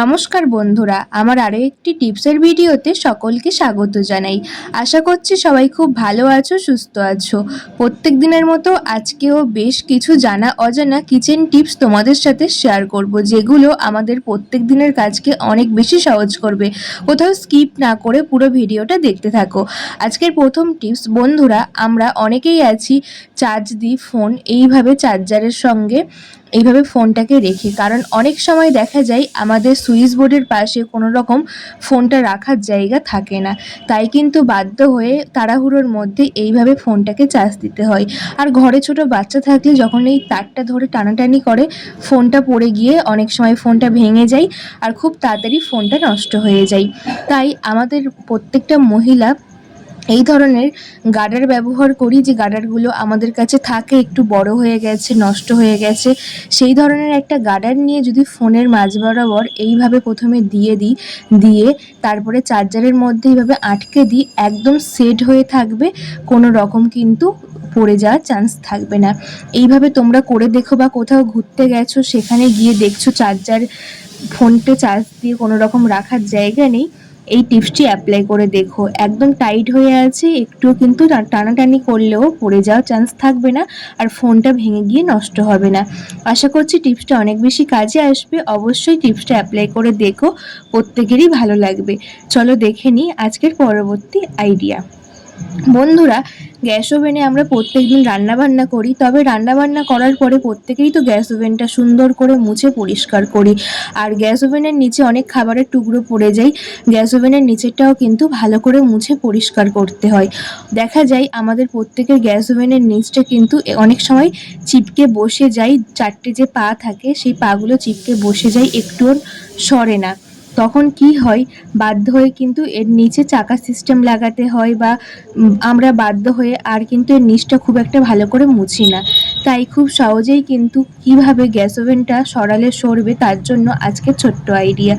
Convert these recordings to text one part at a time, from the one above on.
নমস্কার বন্ধুরা, আমার আরও একটি টিপসের ভিডিওতে সকলকে স্বাগত জানাই। আশা করছি সবাই খুব ভালো আছো, সুস্থ আছো। প্রত্যেক দিনের মতো আজকেও বেশ কিছু জানা অজানা কিচেন টিপস তোমাদের সাথে শেয়ার করব, যেগুলো আমাদের প্রত্যেক দিনের কাজকে অনেক বেশি সহজ করবে। কোথাও স্কিপ না করে পুরো ভিডিওটা দেখতে থাকো। আজকের প্রথম টিপস বন্ধুরা, আমরা অনেকেই আছি চার্জ দিই ফোন এইভাবে চার্জারের সঙ্গে এইভাবে ফোনটাকে রেখে, কারণ অনেক সময় দেখা যায় আমাদের সুইচ বোর্ডের পাশে কোনো রকম ফোনটা রাখার জায়গা থাকে না। তাই কিন্তু বাধ্য হয়ে তাড়াহুড়োর মধ্যে এইভাবে ফোনটাকে চার্জ দিতে হয়। আর ঘরে ছোট বাচ্চা থাকলে যখন এই তারটা ধরে টানাটানি করে, ফোনটা পড়ে গিয়ে অনেক সময় ফোনটা ভেঙে যায় আর খুব তাড়াতাড়ি ফোনটা নষ্ট হয়ে যায়। তাই আমাদের প্রত্যেকটা মহিলা এই ধরনের গার্ডার ব্যবহার করি যে গার্ডারগুলো আমাদের কাছে থাকে, একটু বড় হয়ে গেছে, নষ্ট হয়ে গেছে, সেই ধরনের একটা গার্ডার নিয়ে যদি ফোনের মাঝ বরাবর এইভাবে প্রথমে দিয়ে দিই, দিয়ে তারপরে চার্জারের মধ্যে এইভাবে আটকে দিই, একদম সেট হয়ে থাকবে, কোনো রকম কিন্তু পড়ে যাওয়ার চান্স থাকবে না। এইভাবে তোমরা করে দেখো বা কোথাও ঘুরতে গেছো, সেখানে গিয়ে দেখছ চার্জার ফোনটা চার্জ দিয়ে কোনো রকম রাখার জায়গা নেই। এই টিপসটি অ্যাপ্লাই করে দেখো। একদম টাইট হয়ে আছে, একটু কিন্তু টানাটানি করলেও পড়ে যাওয়ার চান্স থাকবে না আর ফোনটা ভেঙে গিয়ে নষ্ট হবে না। আশা করছি টিপসটা অনেক বেশি কাজে আসবে। অবশ্যই টিপসটা অ্যাপ্লাই করে দেখো, প্রত্যেকেরই ভালো লাগবে। চলো দেখে নিই আজকের পরবর্তী আইডিয়া বন্ধুরা, গ্যাস ওভেনে আমরা প্রত্যেকদিন রান্না বান্না করি, তবে রান্নাবান্না করার পরে প্রত্যেকেই তো গ্যাস ওভেনটা সুন্দর করে মুছে পরিষ্কার করি। আর গ্যাস ওভেনের নিচে অনেক খাবারের টুকরো পড়ে যায়, গ্যাস ওভেনের নিচেরটাও কিন্তু ভালো করে মুছে পরিষ্কার করতে হয়। দেখা যায়, আমাদের প্রত্যেকের গ্যাস ওভেনের নিচটা কিন্তু অনেক সময় চিপকে বসে যায়, চারটে যে পা থাকে, সেই পাগুলো চিপকে বসে যায়, একটুও সরে না। তখন কি হয়? বাধ্য হয়ে কিন্তু এর নিচে চাকা সিস্টেম লাগাতে হয় বা আমরা বাধ্য হয়ে আর কিন্তু এর নিচটা খুব একটা ভালো করে মুছি না। তাই খুব সহজেই কিন্তু কীভাবে গ্যাস ওভেনটা সরালে সরবে তার জন্য আজকে ছোট্ট আইডিয়া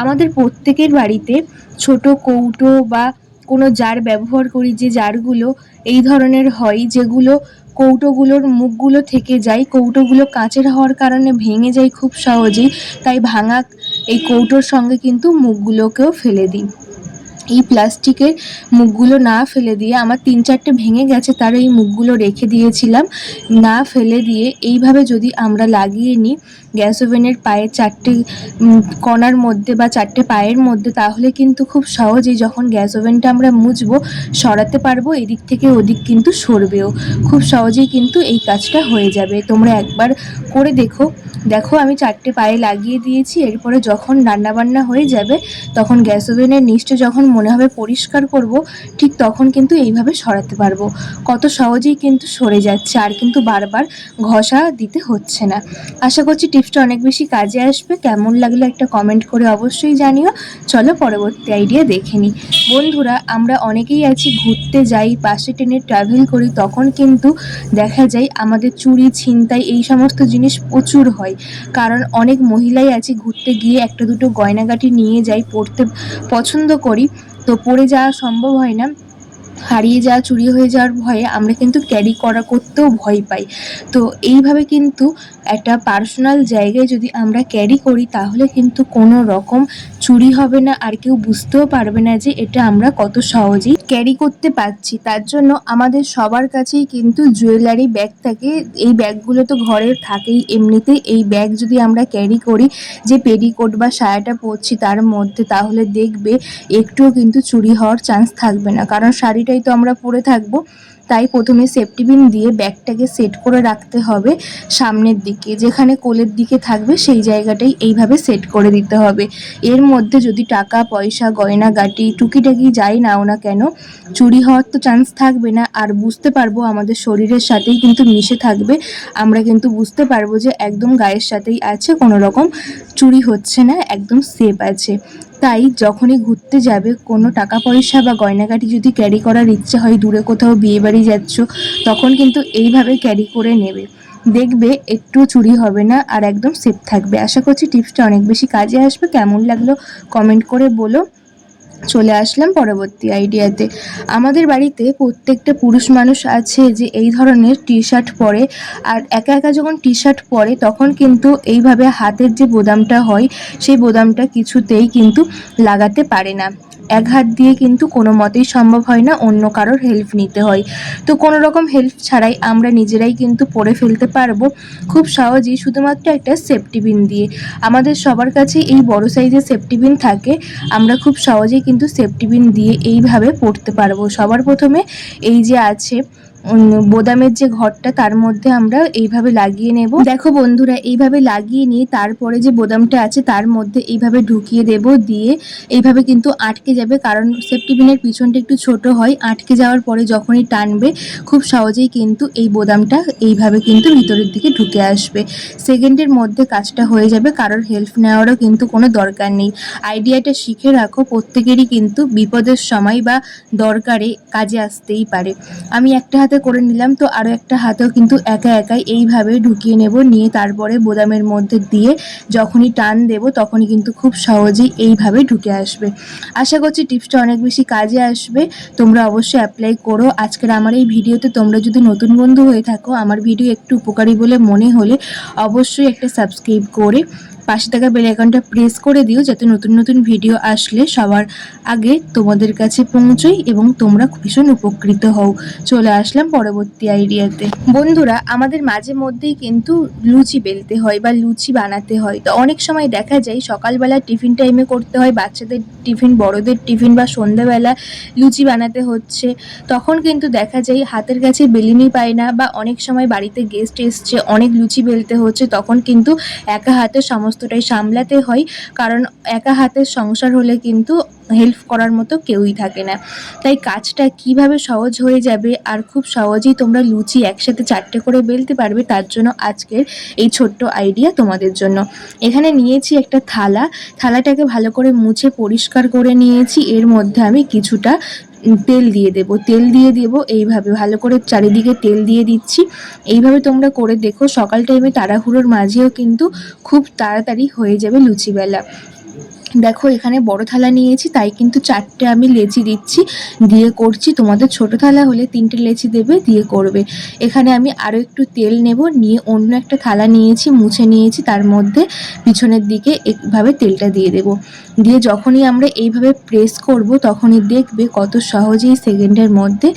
আমাদের প্রত্যেকের বাড়িতে ছোট কৌটো বা কোনো জার ব্যবহার করি যে জারগুলো এই ধরনের হয়, যেগুলো কৌটোগুলোর মুখগুলো থেকে যায়, কৌটোগুলো কাঁচের হওয়ার কারণে ভেঙে যায় খুব সহজেই, তাই ভাঙা এই কৌটোর সঙ্গে কিন্তু মুখগুলোকেও ফেলে দিই। এই প্লাস্টিকের মুখগুলো না ফেলে দিয়ে আমার তিন চারটে ভেঙে গেছে, তার এই মুখগুলো রেখে দিয়েছিলাম। না ফেলে দিয়ে এইভাবে যদি আমরা লাগিয়ে নিই গ্যাস ওভেনের পায়ের চারটে কণার মধ্যে বা চারটে পায়ের মধ্যে, তাহলে কিন্তু খুব সহজেই যখন গ্যাস ওভেনটা আমরা মুছবো, সরাতে পারব, এদিক থেকে ওদিক কিন্তু সরবেও। খুব সহজেই কিন্তু এই কাজটা হয়ে যাবে। তোমরা একবার করে দেখো। দেখো, আমি চারটে পায়ে লাগিয়ে দিয়েছি, এরপরে যখন রান্নাবান্না হয়ে যাবে, তখন গ্যাস ওভেনের নিচটা যখন মনে হবে পরিষ্কার করব, ঠিক তখন কিন্তু এইভাবে সরাতে পারব। কত সহজেই কিন্তু সরে যাচ্ছে, আর কিন্তু বারবার ঘষা দিতে হচ্ছে না। আশা করছি টিপসটা অনেক বেশি কাজে আসবে। কেমন লাগল একটা কমেন্ট করে অবশ্যই জানিও। চলো পরবর্তী আইডিয়া দেখে নিই। বন্ধুরা, আমরা অনেকেই আছি, ঘুরতে যাই বাসে ট্রেনে ট্রাভেল করি, তখন কিন্তু দেখা যায় আমাদের চুরি, ছিনতাই এই সমস্ত জিনিস প্রচুর হয়। কারণ অনেক মহিলাই আছে, ঘুরতে গিয়ে একটা দুটো গয়নাগাটি নিয়ে যাই, পড়তে পছন্দ করি। তো পড়ে যাওয়া সম্ভব হয় না। হারিয়ে যাওয়া, চুরি হয়ে যাওয়ার ভয়ে আমরা কিন্তু ক্যারি করা করতেও ভয় পাই। তো এইভাবে কিন্তু একটা পার্সোনাল জায়গায় যদি আমরা ক্যারি করি, তাহলে কিন্তু কোনো রকম চুরি হবে না। আর কেউ বুঝতেও পারবে না যে এটা আমরা কত সহজেই ক্যারি করতে পারছি। তার জন্য আমাদের সবার কাছেই কিন্তু জুয়েলারি ব্যাগ থাকে। এই ব্যাগগুলো তো ঘরের থাকেই। এমনিতে এই ব্যাগ যদি আমরা ক্যারি করি, যে পেডিকোট বা সায়াটা পরছি তার মধ্যে, তাহলে দেখবে একটুও কিন্তু চুরি হওয়ার চান্স থাকবে না। কারণ শাড়িটাই তো আমরা পরে থাকব। তাই প্রথমে সেফটি পিন দিয়ে ব্যাগটাকে সেট করে রাখতে হবে সামনের দিকে। যেখানে কোলের দিকে থাকবে সেই জায়গাটাই এইভাবে সেট করে দিতে হবে। এর মধ্যে যদি টাকা, পয়সা, গয়না, গাটি টুকিটাকি যাই নাও না কেন, চুরি হওয়ার তো চান্স থাকবে না। আর বুঝতে পারব আমাদের শরীরের সাথেই কিন্তু মিশে থাকবে। আমরা কিন্তু বুঝতে পারব যে একদম গায়ের সাথেই আছে, কোনো রকম চুরি হচ্ছে না, একদম সেফ আছে। তাই যখনই ঘুরতে যাবে, কোনো টাকা পয়সা বা গয়নাগাটি যদি ক্যারি করার ইচ্ছে হয়, দূরে কোথাও বিয়ে বাড়ি যাচ্ছ, তখন কিন্তু এইভাবে ক্যারি করে নেবে। দেখবে একটু চুরি হবে না আর একদম সেফ থাকবে। আশা করছি টিপসটা অনেক বেশি কাজে আসবে। কেমন লাগল কমেন্ট করে বলো। চলে আসলাম পরবর্তী আইডিয়াতে আমাদের বাড়িতে প্রত্যেকটা পুরুষ মানুষ আছে যে এই ধরনের টি শার্ট পরে, আর একা একা যখন টি শার্ট পরে, তখন কিন্তু এইভাবে হাতের যে বোদামটা হয়, সেই বোদামটা কিছুতেই কিন্তু লাগাতে পারে না। এক হাত দিয়ে কিন্তু কোনো মতেই সম্ভব হয় না অন্য কারোর হেল্প নিতে হয়। তো কোনো রকম হেল্প ছাড়াই আমরা নিজেরাই কিন্তু পরে ফেলতে পারব। খুব সহজেই শুধুমাত্র একটা সেফটি বিন দিয়ে। আমাদের সবার কাছে এই বড় সাইজের সেফটি বিন থাকে। আমরা খুব সহজেই কিন্তু সেফটি বিন দিয়ে এইভাবে পড়তে পারব। সবার প্রথমে এই যে আছে বোদামের যে ঘরটা, তার মধ্যে আমরা এইভাবে লাগিয়ে নেব। দেখো বন্ধুরা, এইভাবে লাগিয়ে নিয়ে তারপরে যে বোদামটা আছে, তার মধ্যে এইভাবে ঢুকিয়ে দেব দিয়ে এইভাবে কিন্তু আটকে যাবে। কারণ সেফটি পিনের পিছনটা একটু ছোট হয়, আটকে যাওয়ার পরে যখনই টানবে, খুব সহজেই কিন্তু এই বোদামটা এইভাবে কিন্তু ভিতরের দিকে ঢুকে আসবে। সেকেন্ডের মধ্যে কাজটা হয়ে যাবে, কারোর হেল্প নেওয়ারও কিন্তু কোনো দরকার নেই। আইডিয়াটা শিখে রাখো, প্রত্যেকেরই কিন্তু বিপদের সময় বা দরকারে কাজে আসতেই পারে। আমি একটা হাতে করে নিলাম, তো আরও একটা হাতেও কিন্তু একা একাই এইভাবে ঢুকিয়ে নেব, নিয়ে তারপরে বোদামের মধ্যে দিয়ে যখনই টান দেব তখনই কিন্তু খুব সহজেই এইভাবে ঢুকে আসবে। আশা করছি টিপসটা অনেক বেশি কাজে আসবে, তোমরা অবশ্যই অ্যাপ্লাই করো। আজকের আমার এই ভিডিওতে তোমরা যদি নতুন বন্ধু হয়ে থাকো, আমার ভিডিও একটু উপকারী বলে মনে হলে অবশ্যই একটা সাবস্ক্রাইব করে পাশে থাকা বেল আইকনটা প্রেস করে দিও যাতে নতুন নতুন ভিডিও আসলে সবার আগে তোমাদের কাছে পৌঁছই এবং তোমরা ভীষণ উপকৃত হও। চলে আসলাম পরবর্তী আইডিয়াতে বন্ধুরা, আমাদের মাঝে মধ্যেই কিন্তু লুচি বেলতে হয় বা লুচি বানাতে হয়। তো অনেক সময় দেখা যায় সকালবেলা টিফিন টাইমে করতে হয়, বাচ্চাদের টিফিন, বড়দের টিফিন বা সন্ধ্যাবেলা লুচি বানাতে হচ্ছে। তখন কিন্তু দেখা যায় হাতের কাছে বেলিনি পায় না বা অনেক সময় বাড়িতে গেস্ট এসছে, অনেক লুচি বেলতে হচ্ছে, তখন কিন্তু একা হাতে সমস্তটাই সামলাতে হয়, কারণ একা হাতের সংসার হলে কিন্তু হেল্প করার মতো কেউই থাকে না। তাই কাজটা কীভাবে সহজ হয়ে যাবে আর খুব সহজেই তোমরা লুচি একসাথে চারটে করে বেলতে পারবে, তার জন্য আজকের এই ছোট্ট আইডিয়া তোমাদের জন্য। এখানে নিয়েছি একটা থালা। থালাটাকে ভালো করে মুছে পরিষ্কার করে নিয়েছি। এর মধ্যে আমি কিছুটা তেল দিয়ে দেব, তেল দিয়ে দেব এইভাবে, ভালো করে চারিদিকে তেল দিয়ে দিচ্ছি। এইভাবে তোমরা করে দেখো, সকাল টাইমে তাড়াহুড়োর মাঝেও কিন্তু খুব তাড়াতাড়ি হয়ে যাবে লুচি বেলা। দেখো এখানে বড় থালা নিয়েছি, তাই কিন্তু চারটে আমি লেচি দিচ্ছি, দিয়ে করছি। তোমাদের ছোট থালা হলে তিনটে লেচি দেবে, দিয়ে করবে। এখানে আমি আরও একটু তেল নেব, নিয়ে অন্য একটা থালা নিয়েছি, মুছে নিয়েছি, তার মধ্যে পিছনের দিকে এইভাবে তেলটা দিয়ে দেব। দিয়ে যখনই আমরা এইভাবে প্রেস করব, তখনই দেখবে কত সহজেই সেকেন্ডের মধ্যে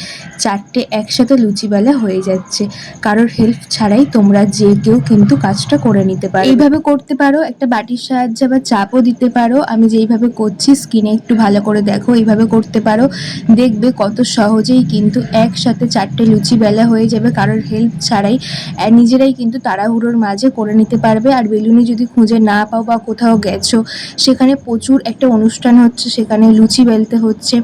চারটে একসাথে লুচিবেলা হয়ে যাচ্ছে। কারোর হেল্প ছাড়াই তোমরা যে কেউ কিন্তু কাজটা করে নিতে পারো। এইভাবে করতে পারো, একটা বাটির সাহায্যে বা চাপও দিতে পারো। আমি যেইভাবে করছি স্কিনে একটু ভালো করে দেখো, এইভাবে করতে পারো। দেখবে কত সহজেই কিন্তু একসাথে চারটে লুচি বেলা হয়ে যাবে। কারোর হেল্প ছাড়াই নিজেরাই কিন্তু তাড়াহুড়োর মাঝে করে নিতে পারবে। আর বেলুনি যদি খুঁজে না পাও বা কোথাও গেছো, সেখানে প্রচুর একটা অনুষ্ঠান হচ্ছে, সেখানে লুচি বেলতে হচ্ছে।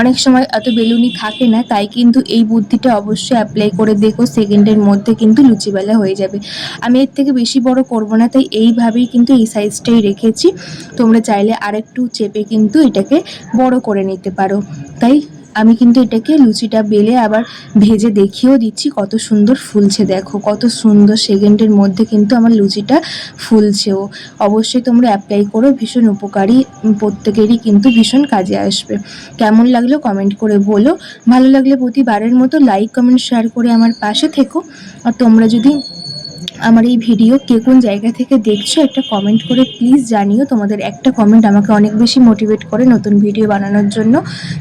অনেক সময় এত বেলুনি থাকে না, তাই কিন্তু এই বুদ্ধিটা অবশ্যই অ্যাপ্লাই করে দেখো সেকেন্ডের মধ্যে কিন্তু লুচি বেলা হয়ে যাবে। আমি এর থেকে বেশি বড় করব না, তাই এইভাবেই কিন্তু এই সাইজটাই রেখেছি। তোমরা চাইলে আরেকটু চেপে কিন্তু এটাকে বড় করে নিতে পারো। তাই আমি কিন্তু এটাকে লুচিটা বেলে আবার ভেজে দেখিয়েও দিচ্ছি, কত সুন্দর ফুলছে দেখো, কত সুন্দর সেকেন্ডের মধ্যে কিন্তু আমার লুচিটা ফুলছেও অবশ্যই তোমরা অ্যাপ্লাই করো, ভীষণ উপকারী প্রত্যেকেরই কিন্তু ভীষণ কাজে আসবে। কেমন লাগল কমেন্ট করে বলো। ভালো লাগলে প্রতিবারের মতো লাইক কমেন্ট শেয়ার করে আমার পাশে থেকো। আর তোমরা যদি আমার এই ভিডিও কে কোন জায়গা থেকে দেখছ একটা কমেন্ট করে প্লিজ জানিও। তোমাদের একটা কমেন্ট আমাকে অনেক বেশি মোটিভেট করে নতুন ভিডিও বানানোর জন্য।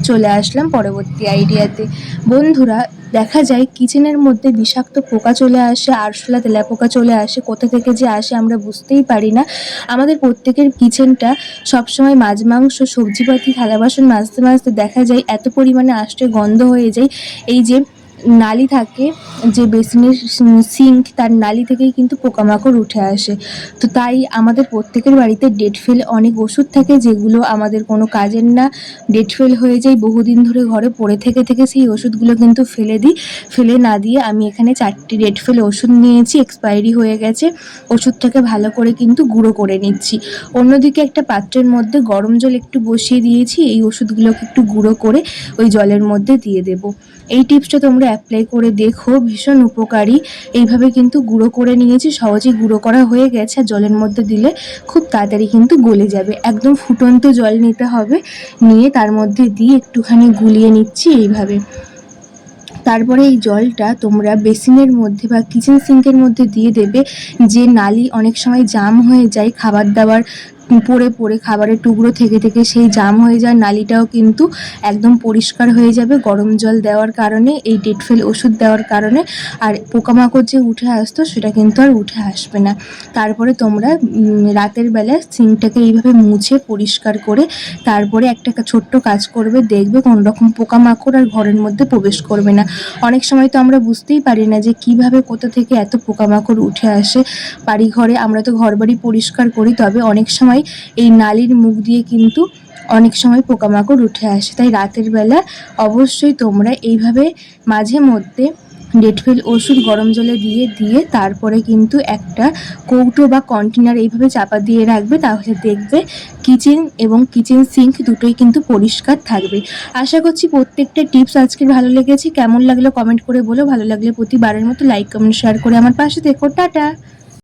চলে আসলাম পরবর্তী আইডিয়াতে বন্ধুরা, দেখা যায় কিচেনের মধ্যে বিষাক্ত পোকা চলে আসে, আরশোলা তেলা পোকা চলে আসে, কোথা থেকে যে আসে আমরা বুঝতেই পারি না। আমাদের প্রত্যেকের কিচেনটা সবসময় মাছ, মাংস, সবজিপাতি, থালা বাসন মাজতে মাজতে দেখা যায় এত পরিমাণে আসতে গন্ধ হয়ে যায়। এই যে নালি থাকে, যে বেসিনের সিঙ্ক, তার নালি থেকেই কিন্তু পোকামাকড় উঠে আসে। তো তাই আমাদের প্রত্যেকের বাড়িতে ডেট ফেল অনেক ওষুধ থাকে, যেগুলো আমাদের কোনো কাজের না। ডেট ফেল হয়ে যায়, বহুদিন ধরে ঘরে পড়ে থেকে থেকে সেই ওষুধগুলো কিন্তু ফেলে দিই। ফেলে না দিয়ে আমি এখানে চারটি ডেট ফেল ওষুধ নিয়েছি, এক্সপায়ারি হয়ে গেছে। ওষুধটাকে ভালো করে কিন্তু গুঁড়ো করে নিচ্ছি। অন্যদিকে একটা পাত্রের মধ্যে গরম জল একটু বসিয়ে দিয়েছি, এই ওষুধগুলোকে একটু গুঁড়ো করে ওই জলের মধ্যে দিয়ে দেবো। এই টিপসটা তোমরা অ্যাপ্লাই করে দেখো, ভীষণ উপকারী। এইভাবে কিন্তু গুঁড়ো করে নিয়েছি, সহজেই গুঁড়ো করা হয়ে গেছে। জলের মধ্যে দিলে খুব তাড়াতাড়ি কিন্তু গলে যাবে। একদম ফুটন্ত জল নিতে হবে। নিয়ে তার মধ্যে দিয়ে একটুখানি গুলিয়ে নিচ্ছি এইভাবে। তারপরে এই জলটা তোমরা বেসিনের মধ্যে বা কিচেন সিঙ্কের মধ্যে দিয়ে দেবে। যে নালি অনেক সময় জাম হয়ে যায়, খাবার দাবার পড়ে পড়ে খাবারের টুকরো থেকে থেকে সেই জাম হয়ে যাওয়ার নালিটাও কিন্তু একদম পরিষ্কার হয়ে যাবে। গরম জল দেওয়ার কারণে, এই ডেটফেল ওষুধ দেওয়ার কারণে। আর পোকামাকড় যে উঠে আসতো, সেটা কিন্তু আর উঠে আসবে না। তারপরে তোমরা রাতের বেলা সিঙ্কটাকে এইভাবে মুছে পরিষ্কার করে তারপরে একটা ছোট্ট কাজ করবে। দেখবে কোনো রকম পোকামাকড় আর ঘরের মধ্যে প্রবেশ করবে না। অনেক সময় তো আমরা বুঝতেই পারি না যে কীভাবে কোথা থেকে এত পোকামাকড় উঠে আসে। বাড়ি ঘরে আমরা তো ঘরবাড়ি পরিষ্কার করি, তবে অনেক সময় এই নালির মুখ দিয়ে কিন্তু অনেক সময় পোকামাকড় উঠে আসে। তাই রাতের বেলা অবশ্যই তোমরা এইভাবে মাঝে মধ্যে ডেটফেল ওষুধ গরম জলে দিয়ে দিয়ে তারপরে কিন্তু একটা কৌটো বা কন্টেনার এইভাবে চাপা দিয়ে রাখবে, তাহলে দেখবে কিচেন এবং কিচেন সিঙ্ক দুটোই কিন্তু পরিষ্কার থাকবে। আশা করছি প্রত্যেকটা টিপস আজকে ভালো লেগেছে। কেমন লাগল কমেন্ট করে বলো। ভালো লাগলে প্রতিবারের মতো লাইক, কমেন্ট, শেয়ার করে আমার পাশে দেখো টাটা!